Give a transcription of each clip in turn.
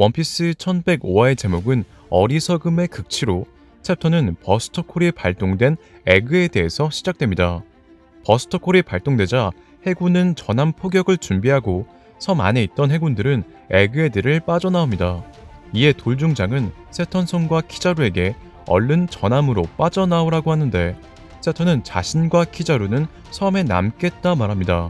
원피스 1105화의 제목은 어리석음의 극치로 챕터는 버스터콜이 발동된 에그에 대해서 시작됩니다. 버스터콜이 발동되자 해군은 전함 포격을 준비하고 섬 안에 있던 해군들은 에그헤드를 빠져나옵니다. 이에 돌중장은 세턴성과 키자루에게 얼른 전함으로 빠져나오라고 하는데 세턴은 자신과 키자루는 섬에 남겠다 말합니다.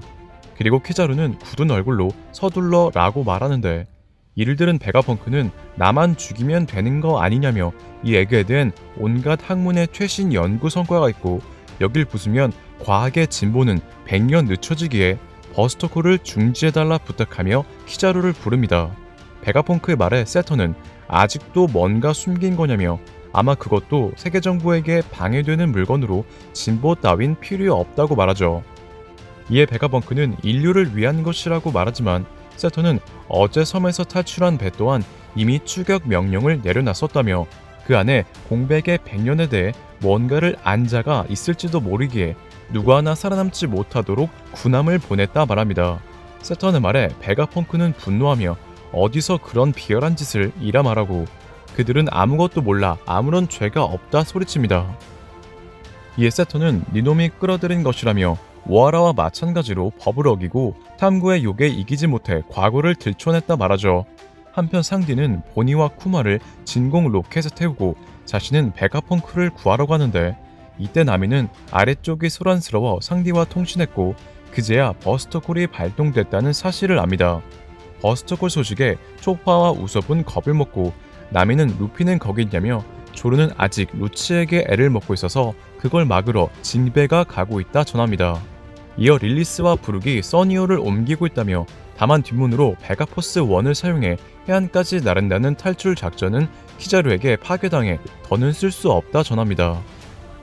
그리고 키자루는 굳은 얼굴로 서둘러 라고 말하는데 이를 들은 베가펑크는 나만 죽이면 되는 거 아니냐며 이 에그에드엔 온갖 학문의 최신 연구 성과가 있고 여길 부수면 과학의 진보는 100년 늦춰지기에 버스터콜을 중지해달라 부탁하며 키자루를 부릅니다. 베가펑크의 말에 세터는 아직도 뭔가 숨긴 거냐며 아마 그것도 세계 정부에게 방해되는 물건으로 진보 따윈 필요 없다고 말하죠. 이에 베가펑크는 인류를 위한 것이라고 말하지만 세터는 어제 섬에서 탈출한 배 또한 이미 추격 명령을 내려놨었다며 그 안에 공백의 100년에 대해 뭔가를 안 자가 있을지도 모르기에 누구 하나 살아남지 못하도록 군함을 보냈다 말합니다. 세턴의 말에 베가펑크는 분노하며 어디서 그런 비열한 짓을 이라 말하고 그들은 아무것도 몰라 아무런 죄가 없다 소리칩니다. 이에 세턴은 니놈이 끌어들인 것이라며 오하라와 마찬가지로 법을 어기고 탐구의 욕에 이기지 못해 과거를 들춰냈다 말하죠. 한편 상디는 보니와 쿠마를 진공 로켓에 태우고 자신은 베가펑크를 구하러 가는데 이때 나미는 아래쪽이 소란스러워 상디와 통신했고 그제야 버스터콜이 발동됐다는 사실을 압니다. 버스터콜 소식에 초파와 우섭은 겁을 먹고 나미는 루피는 거기 있냐며 조르는 아직 루치에게 애를 먹고 있어서 그걸 막으러 징베가 가고 있다 전합니다. 이어 릴리스와 부룩이 써니오를 옮기고 있다며 다만 뒷문으로 베가포스 1을 사용해 해안까지 나른다는 탈출 작전은 키자루에게 파괴당해 더는 쓸 수 없다 전합니다.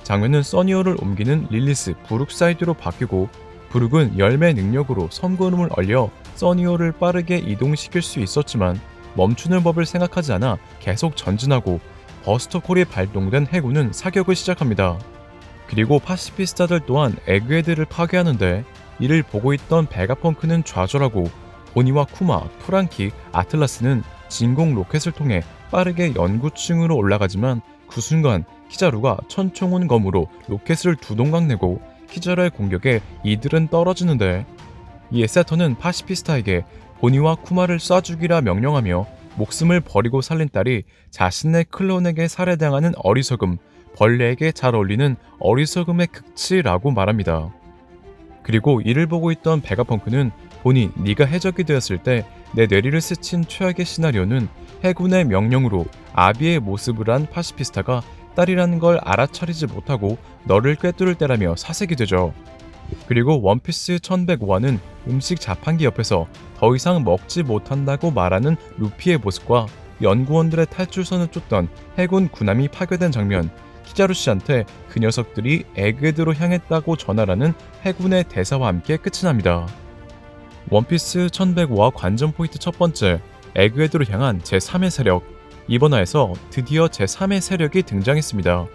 장면은 써니오를 옮기는 릴리스 부룩 사이드로 바뀌고 부룩은 열매 능력으로 섬구름을 얼려 써니오를 빠르게 이동시킬 수 있었지만 멈추는 법을 생각하지 않아 계속 전진하고 버스터 콜이 발동된 해군은 사격을 시작합니다. 그리고 파시피스타들 또한 에그헤드를 파괴하는데 이를 보고 있던 베가펑크는 좌절하고 보니와 쿠마, 프랑키, 아틀라스는 진공 로켓을 통해 빠르게 연구층으로 올라가지만 그 순간 키자루가 천총운 검으로 로켓을 두 동강 내고 키자루의 공격에 이들은 떨어지는데 이에 세터는 파시피스타에게 보니와 쿠마를 쏴죽이라 명령하며 목숨을 버리고 살린 딸이 자신의 클론에게 살해당하는 어리석음, 벌레에게 잘 어울리는 어리석음의 극치라고 말합니다. 그리고 이를 보고 있던 베가펑크는 보니 네가 해적이 되었을 때 내 뇌리를 스친 최악의 시나리오는 해군의 명령으로 아비의 모습을 한 파시피스타가 딸이라는 걸 알아차리지 못하고 너를 꿰뚫을 때라며 사색이 되죠. 그리고 원피스 1105화는 음식 자판기 옆에서 더 이상 먹지 못한다고 말하는 루피의 모습과 연구원들의 탈출선을 쫓던 해군 군함이 파괴된 장면, 키자루 씨한테 그 녀석들이 에그헤드로 향했다고 전하라는 해군의 대사와 함께 끝이 납니다. 원피스 1105화 관전 포인트 첫 번째, 에그헤드로 향한 제3의 세력. 이번 화에서 드디어 제3의 세력이 등장했습니다.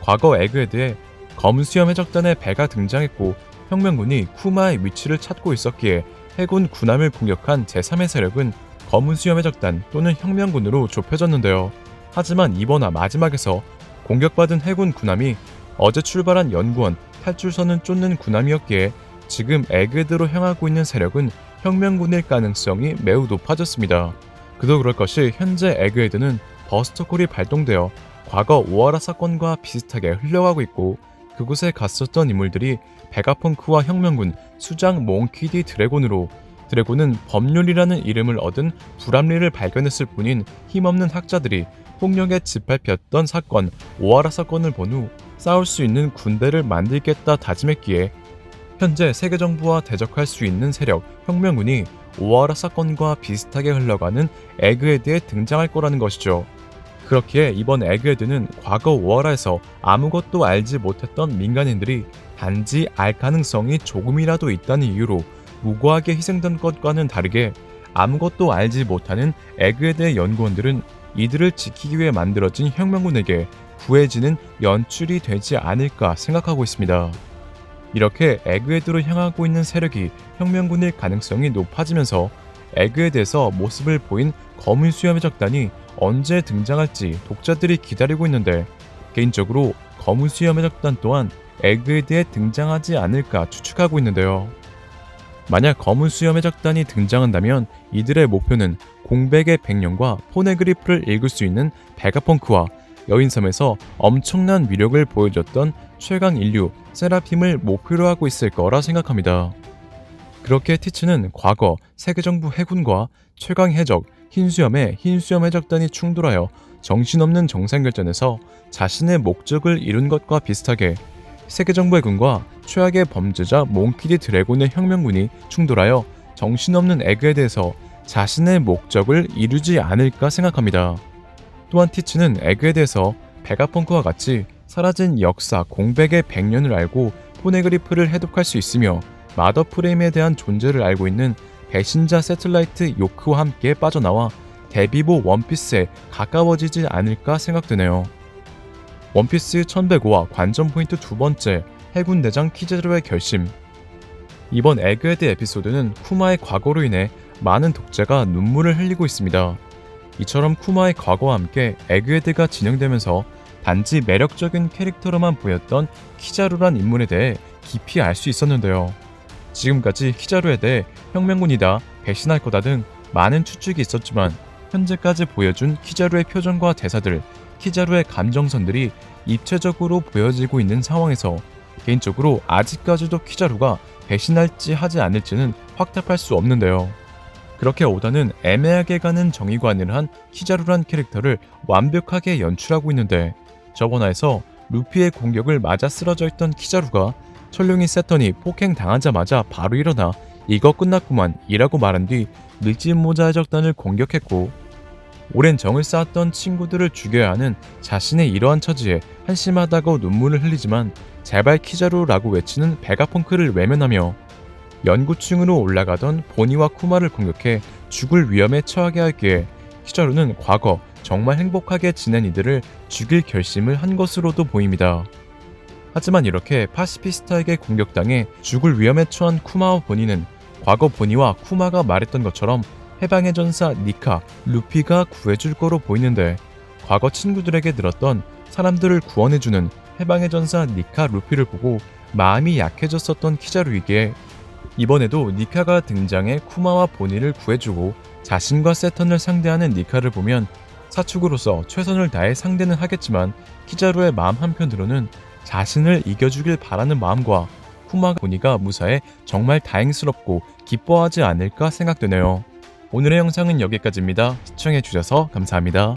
과거 에그헤드에 검은 수염 해적단의 배가 등장했고 혁명군이 쿠마의 위치를 찾고 있었기에 해군 군함을 공격한 제3의 세력은 검은 수염 해적단 또는 혁명군으로 좁혀졌는데요. 하지만 이번 화 마지막에서 공격받은 해군 군함이 어제 출발한 연구원 탈출선은 쫓는 군함이었기에 지금 에그드로 향하고 있는 세력은 혁명군일 가능성이 매우 높아졌습니다. 그도 그럴 것이 현재 에그헤드는 버스터콜이 발동되어 과거 오하라 사건과 비슷하게 흘러가고 있고 그곳에 갔었던 인물들이 베가펑크와 혁명군, 수장 몽키디 드래곤으로 드래곤은 법률이라는 이름을 얻은 불합리를 발견했을 뿐인 힘없는 학자들이 폭력에 짓밟혔던 사건 오하라 사건을 본 후 싸울 수 있는 군대를 만들겠다 다짐했기에 현재 세계 정부와 대적할 수 있는 세력 혁명군이 오하라 사건과 비슷하게 흘러가는 에그헤드에 등장할 거라는 것이죠. 그렇기에 이번 에그헤드는 과거 오하라에서 아무것도 알지 못했던 민간인들이 단지 알 가능성이 조금이라도 있다는 이유로 무고하게 희생된 것과는 다르게 아무것도 알지 못하는 에그헤드의 연구원들은 이들을 지키기 위해 만들어진 혁명군에게 구해지는 연출이 되지 않을까 생각하고 있습니다. 이렇게 에그헤드로 향하고 있는 세력이 혁명군일 가능성이 높아지면서 에그에 대해서 모습을 보인 검은 수염의 적단이 언제 등장할지 독자들이 기다리고 있는데 개인적으로 검은 수염의 적단 또한 에그에 대해 등장하지 않을까 추측하고 있는데요. 만약 검은 수염의 적단이 등장한다면 이들의 목표는 공백의 백령과 포네그리프를 읽을 수 있는 베가펑크와 여인섬에서 엄청난 위력을 보여줬던 최강 인류 세라핌을 목표로 하고 있을 거라 생각합니다. 그렇게 티츠는 과거 세계정부 해군과 최강 해적 흰수염의 흰수염 해적단이 충돌하여 정신없는 정상결전에서 자신의 목적을 이룬 것과 비슷하게 세계정부 해군과 최악의 범죄자 몽키디 드래곤의 혁명군이 충돌하여 정신없는 에그에 대해서 자신의 목적을 이루지 않을까 생각합니다. 또한 티츠는 에그에 대해서 베가펑크와 같이 사라진 역사 공백의 100년을 알고 포네그리프를 해독할 수 있으며 마더 프레임에 대한 존재를 알고 있는 배신자 세틀라이트 요크와 함께 빠져나와 데비보 원피스에 가까워지지 않을까 생각되네요. 원피스 1105와 관전 포인트 두 번째 해군 대장 키제로의 결심 이번 에그헤드 에피소드는 쿠마의 과거로 인해 많은 독자가 눈물을 흘리고 있습니다. 이처럼 쿠마의 과거와 함께 에그헤드가 진행되면서 단지 매력적인 캐릭터로만 보였던 키자루란 인물에 대해 깊이 알 수 있었는데요. 지금까지 키자루에 대해 혁명군이다, 배신할 거다 등 많은 추측이 있었지만 현재까지 보여준 키자루의 표정과 대사들, 키자루의 감정선들이 입체적으로 보여지고 있는 상황에서 개인적으로 아직까지도 키자루가 배신할지 하지 않을지는 확답할 수 없는데요. 그렇게 오다는 애매하게 가는 정의관을 한 키자루란 캐릭터를 완벽하게 연출하고 있는데 저번화에서 루피의 공격을 맞아 쓰러져 있던 키자루가 철룡이 세턴이 폭행 당하자마자 바로 일어나 이거 끝났구만 이라고 말한 뒤 밀짚 모자 해적단을 공격했고 오랜 정을 쌓았던 친구들을 죽여야 하는 자신의 이러한 처지에 한심하다고 눈물을 흘리지만 제발 키자루라고 외치는 베가펑크를 외면하며 연구층으로 올라가던 보니와 쿠마를 공격해 죽을 위험에 처하게 하기에 키자루는 과거 정말 행복하게 지낸 이들을 죽일 결심을 한 것으로도 보입니다. 하지만 이렇게 파시피스타에게 공격당해 죽을 위험에 처한 쿠마와 보니는 과거 보니와 쿠마가 말했던 것처럼 해방의 전사 니카, 루피가 구해줄 거로 보이는데 과거 친구들에게 들었던 사람들을 구원해주는 해방의 전사 니카 루피를 보고 마음이 약해졌었던 키자루이기에 이번에도 니카가 등장해 쿠마와 보니를 구해주고 자신과 세턴을 상대하는 니카를 보면 사축으로서 최선을 다해 상대는 하겠지만 키자루의 마음 한편으로는 자신을 이겨주길 바라는 마음과 쿠마 보니가 무사해 정말 다행스럽고 기뻐하지 않을까 생각되네요. 오늘의 영상은 여기까지입니다. 시청해주셔서 감사합니다.